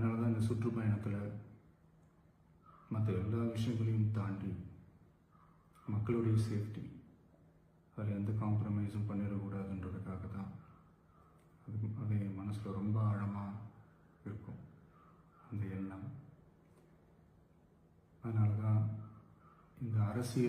அதனால தான் இந்த சுற்றுப்பயணத்தில் மற்ற எல்லா விஷயங்களையும் தாண்டி மக்களுடைய சேஃப்டி அதில் எந்த காம்ப்ரமைஸும் பண்ணிடக்கூடாதுன்றதுக்காக தான் அது அது என் மனசில் ரொம்ப ஆழமாக இருக்கும். அந்த எண்ணம். அதனால தான் இந்த அரசியல்